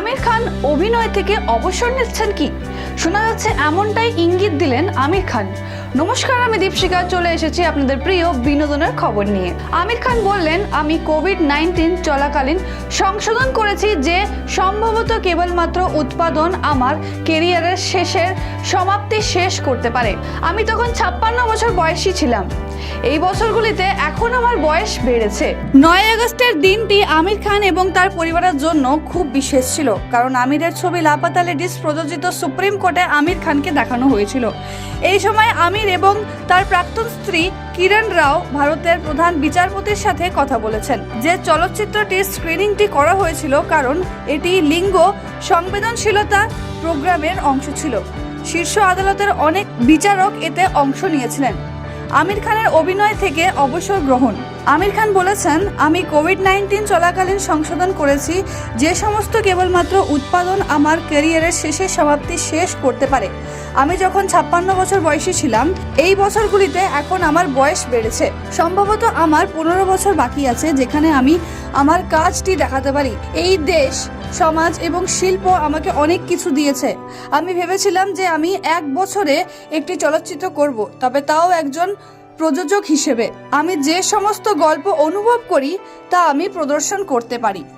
আমির খান অভিনয় থেকে অবসর নিচ্ছেন কি? শোনা যাচ্ছে এমনটাই ইঙ্গিত দিলেন আমির খান। নমস্কার, আমি দীপশিকা চলে এসেছি আপনাদের প্রিয় বিনোদনের খবর নিয়ে। আমির খান বললেন, আমি কোভিড নাইন্টিন চলাকালীন সংশোধন করেছি যে সম্ভবত কেবলমাত্র উৎপাদন আমার কেরিয়ারের শেষের সমাপ্তি শেষ করতে পারে। আমি তখন ছাপ্পান্ন বছর বয়সী ছিলাম। এই বছরগুলিতে এখন আমার বয়স বেড়েছে। নয় আগস্টের দিনটি আমির খান এবং তার পরিবারের জন্য খুব বিশেষ ছিল, কারণ আমিরের ছবি লাপাতা লেডিস প্রযোজিত সুপ্রিম কোর্টে আমির খানকে দেখানো হয়েছিল। এই সময় আমির এবং তার প্রাক্তন স্ত্রী কিরণ রাও ভারতের প্রধান বিচারপতির সাথে কথা বলেছেন। যে চলচ্চিত্রটির স্ক্রিনিংটি করা হয়েছিল কারণ এটি লিঙ্গ সংবেদনশীলতা প্রোগ্রামের অংশ ছিল। শীর্ষ আদালতের অনেক বিচারক এতে অংশ নিয়েছিলেন। আমির খানের অভিনয় থেকে অবসর গ্রহণ। আমির খান বলেছেন, আমি কোভিড নাইন্টিন চলাকালীন সংশোধন করেছি, যে সমস্ত কেবলমাত্র উৎপাদন আমার ক্যারিয়ারের শেষের সমাপ্তি শেষ করতে পারে। আমি যখন ছাপ্পান্ন বছর বয়সী ছিলাম, এই বছরগুলিতে এখন আমার বয়স বেড়েছে। সম্ভবত আমার পনেরো বছর বাকি আছে, যেখানে আমি আমার কাজটি দেখাতে পারি। এই দেশ, সমাজ এবং শিল্প আমাকে অনেক কিছু দিয়েছে। আমি ভেবেছিলাম যে আমি এক বছরে একটি চলচ্চিত্র করব, তবে তাও একজন প্রযোজক হিসেবে আমি যে সমস্ত গল্প অনুভব করি তা আমি প্রদর্শন করতে পারি।